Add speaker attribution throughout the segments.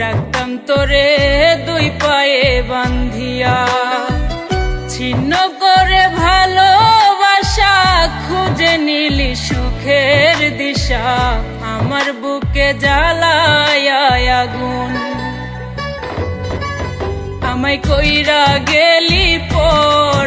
Speaker 1: রাখতাম তোরে দুই পায়ে বান্ধিয়া ছিন্ন করে ভালোবাসা খুঁজে নিলি সুখের দিশা। আমার বুকে জ্বালায় আগুন। আমায় কইরা গেলি পর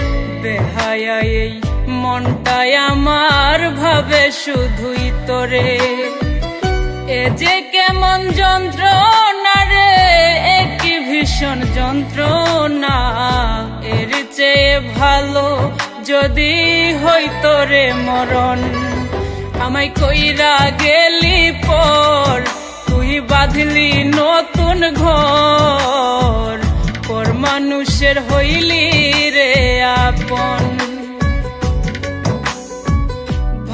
Speaker 1: বেহায়া এই মনটাই আমার ভাবে শুধুই তোরে। এ যে কেমন যন্ত্রণা রে একই ভীষণ যন্ত্রণা। এর চেয়ে ভালো যদি হইতো রে মরণ। আমায় কইরা গেলি পর, তুই বাঁধলি নতুন ঘর। পর মানুষের হইলি রে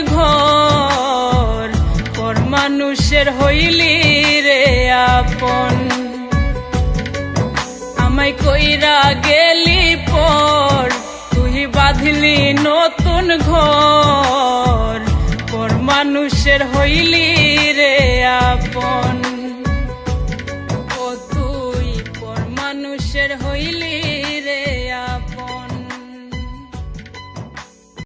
Speaker 1: ঘর পর মানুষের হইলি রে আপন। আমায় কইরা গেলি পর, তুই বাঁধলি নতুন ঘর পর মানুষের হইলি